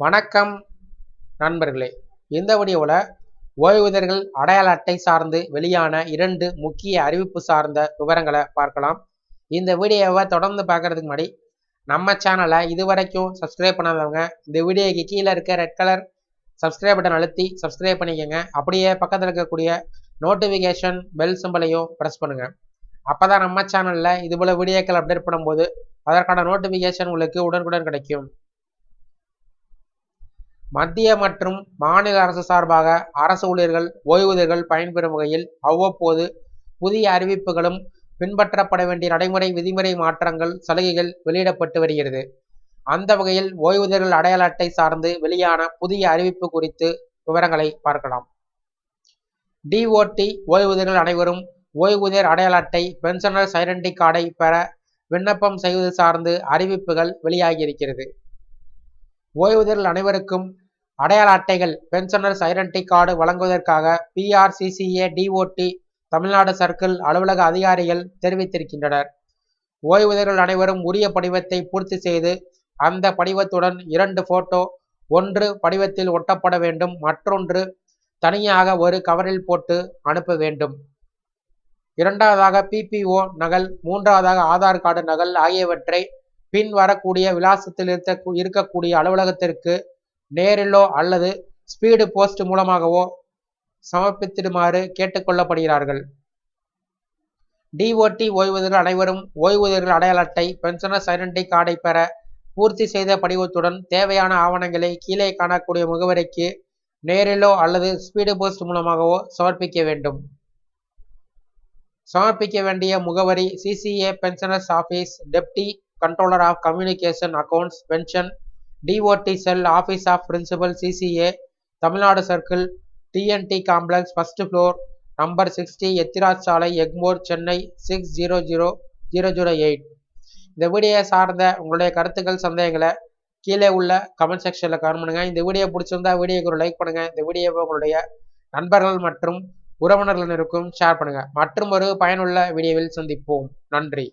வணக்கம் நண்பர்களே. இந்த வீடியோவில் ஓய்வூதியர்கள் அடையாள அட்டை சார்ந்து வெளியான இரண்டு முக்கிய அறிவிப்பு சார்ந்த விவரங்களை பார்க்கலாம். இந்த வீடியோவை தொடர்ந்து பார்க்கறதுக்கு முன்னாடி நம்ம சேனலை இது வரைக்கும் சப்ஸ்கிரைப் பண்ணாதவங்க இந்த வீடியோக்கு கீழே இருக்க ரெட் கலர் சப்ஸ்கிரைப் பட்டன் அழுத்தி சப்ஸ்கிரைப் பண்ணிக்கோங்க. அப்படியே பக்கத்தில் இருக்கக்கூடிய நோட்டிஃபிகேஷன் பெல் சிம்பலையும் ப்ரெஸ் பண்ணுங்கள் அப்போ தான் நம்ம சேனலில் இதுபோல் வீடியோக்கள் அப்டேட் பண்ணும்போது அதற்கான நோட்டிஃபிகேஷன் உங்களுக்கு உடனுக்குடன் கிடைக்கும். மத்திய மற்றும் மாநில அரசு சார்பாக அரசு ஊழியர்கள் ஓய்வூதியர்கள் பயன்பெறும் வகையில் அவ்வப்போது புதிய அறிவிப்புகளும் பின்பற்றப்பட வேண்டிய நடைமுறை விதிமுறை மாற்றங்கள் சலுகைகள் வெளியிடப்பட்டு வருகிறது. அந்த வகையில் ஓய்வூதியர்கள் அடையாள அட்டை சார்ந்து வெளியான புதிய அறிவிப்பு குறித்து விவரங்களை பார்க்கலாம். டிஓடி ஓய்வூதியர்கள் அனைவரும் ஓய்வூதியர் அடையாள அட்டை பென்ஷனர்ஸ் ஐடென்டி கார்டை பெற விண்ணப்பம் செய்வது சார்ந்து அறிவிப்புகள் வெளியாகியிருக்கிறது ஓய்வூதியர்கள் அனைவருக்கும் அடையாள அட்டைகள் பென்ஷனர்ஸ் ஐடென்டி கார்டு வழங்குவதற்காக பிஆர்சிசிஏ டிஓடி தமிழ்நாடு சர்க்கிள் அலுவலக அதிகாரிகள் தெரிவித்திருக்கின்றனர். ஓய்வூதியர்கள் அனைவரும் உரிய படிவத்தை பூர்த்தி செய்து அந்த படிவத்துடன் இரண்டு போட்டோ ஒன்று படிவத்தில் ஒட்டப்பட வேண்டும் மற்றொன்று தனியாக ஒரு கவரில் போட்டு அனுப்ப வேண்டும். இரண்டாவதாக பிபிஓ நகல் மூன்றாவதாக ஆதார் கார்டு நகல் ஆகியவற்றை பின் வரக்கூடிய விலாசத்தில் இருக்க இருக்கக்கூடிய அலுவலகத்திற்கு நேரிலோ அல்லது ஸ்பீடு போஸ்ட் மூலமாகவோ சமர்ப்பித்திடுமாறு கேட்டுக்கொள்ளப்படுகிறார்கள். டிஓடி ஓய்வூதியர்கள் அனைவரும் ஓய்வூதியர்கள் அடையாள அட்டை பென்ஷனர்ஸ் ஐடென்டி கார்டை பெற பூர்த்தி செய்த படிவத்துடன் தேவையான ஆவணங்களை கீழே காணக்கூடிய முகவரிக்கு நேரிலோ அல்லது ஸ்பீடு போஸ்ட் மூலமாகவோ சமர்ப்பிக்க வேண்டும். சமர்ப்பிக்க வேண்டிய முகவரி CCA pensioners office deputy controller of communication accounts pension DOT cell office of principal CCA Tamil Nadu circle TNT complex first floor number sixty Ethiraj சாலை Egmore Chennai six zero zero zero zero eight இந்த video சார்ந்த உங்களுடைய கருத்துக்கள் சந்தேகங்களை கீழே உள்ள comment செக்ஷனில் comment பண்ணுங்கள் இந்த வீடியோ பிடிச்சிருந்தா வீடியோக்கு ஒரு லைக் பண்ணுங்கள் இந்த வீடியோவை உங்களுடைய நண்பர்கள் மற்றும் உறவினர்களுக்கும் ஷேர் பண்ணுங்கள் மற்றும் ஒரு பயனுள்ள வீடியோவில் சந்திப்போம். நன்றி.